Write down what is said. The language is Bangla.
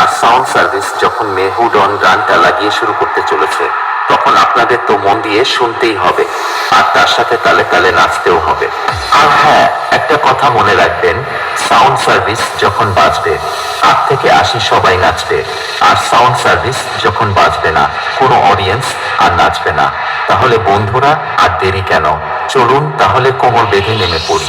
আর সাউন্ড সার্ভিস যখন মেহুডন গানটা লাগিয়ে শুরু করতে চলেছে, তখন আপনাদের তো মন দিয়ে শুনতেই হবে, আর তার সাথে তালে তালে নাচতেও হবে। আর হ্যাঁ একটা কথা মনে রাখবেন সাউন্ড সার্ভিস যখন বাজবে, আট থেকে আশি সবাই নাচবে, আর সাউন্ড সার্ভিস যখন বাজবে না, কোনো অডিয়েন্স আর নাচবে না। তাহলে বন্ধুরা, আর দেরি কেন? চলুন তাহলে কোমর বেঁধে নেমে পড়ি।